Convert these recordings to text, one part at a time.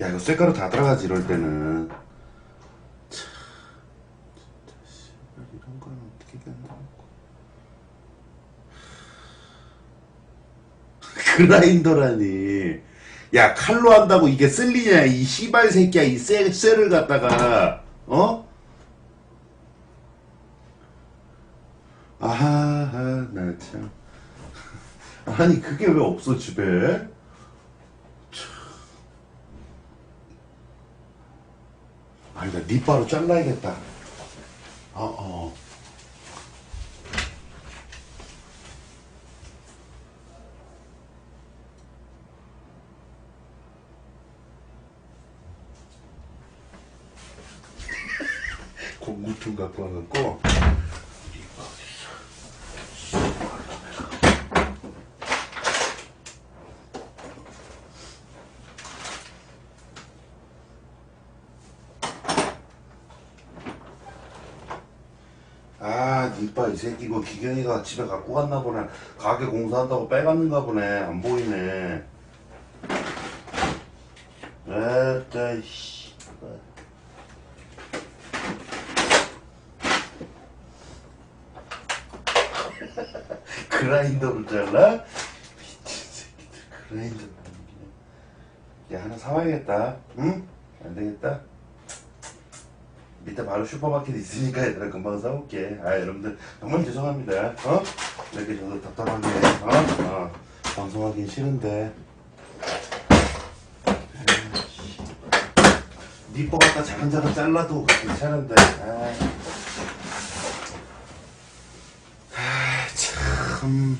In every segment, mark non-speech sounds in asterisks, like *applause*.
야 이거 쇳가루 다 들어가지 이럴 때는. 참, 진짜 씨발, 이런 건 어떻게 된다고. *laughs* 그라인더라니. 야 칼로 한다고 이게 쓸리냐 이 씨발 새끼야 이 쇠, 쇠를 갖다가 어? 아하 나참. *laughs* 아니 그게 왜 없어 집에 아니다 니바로 잘라야겠다. *laughs* 어어. 고무통 갖고 와갖고 니바 어딨어 아, 니빠 이 새끼 이거 기경이가 집에 갖고 갔나 보네. 가게 공사한다고 빼갔는가 보네. 안 보이네. 에따 씨. *laughs* 그라인더로 잘라? 미친 새끼들 그라인더로 넘기네. 야 하나 사와야겠다. 응? 안 되겠다. 밑에 바로 슈퍼마켓 있으니까 얘들아 금방 사올게. 아 여러분들 정말 죄송합니다. 어? 이렇게 저도 답답하게 어? 어. 방송하기 싫은데. 니꺼 갖다 자근자근 잘라도 괜찮은데. 아. 아, 참.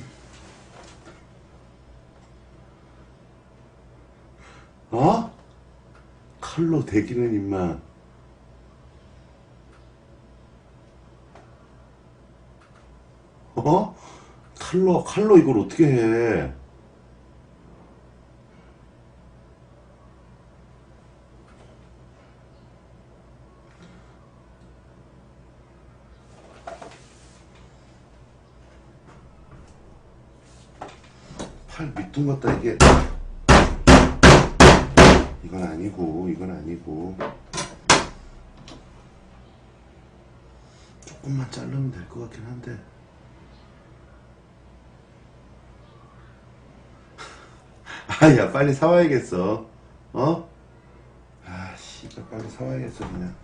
어? 칼로 대기는 임마. 어? 칼로, 칼로 이걸 어떻게 해? 팔 밑둥 같다, 이게. 이건 아니고, 이건 아니고. 조금만 자르면 될 것 같긴 한데. 아야 빨리 사와야겠어. 어? 아 씨발 빨리 사와야겠어 그냥.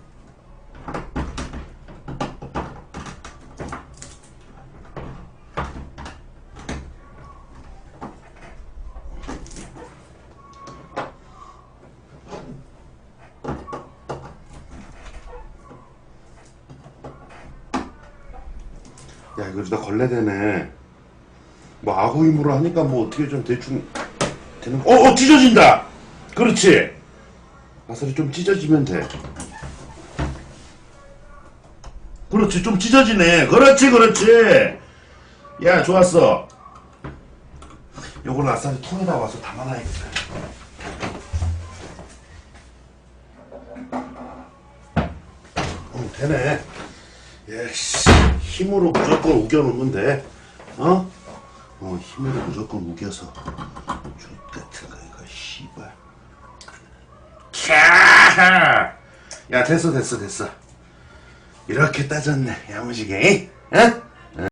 야 이거 나 걸레 되네. 뭐 아구 힘으로 하니까 뭐 어떻게 좀 대충 되는 어, 어 찢어진다. 그렇지. 아사리 좀 찢어지면 돼. 그렇지 좀 찢어지네. 그렇지 그렇지. 야 좋았어. 요걸 아사리 통에다 와서 담아놔야겠다. 어 되네. 예씨 힘으로 무조건 우겨놓으면 돼. 어? 어 힘으로 무조건 우겨서 족 같은 거 이거 씨발 캬! 야 됐어 됐어 됐어 이렇게 따졌네 야무지게 응?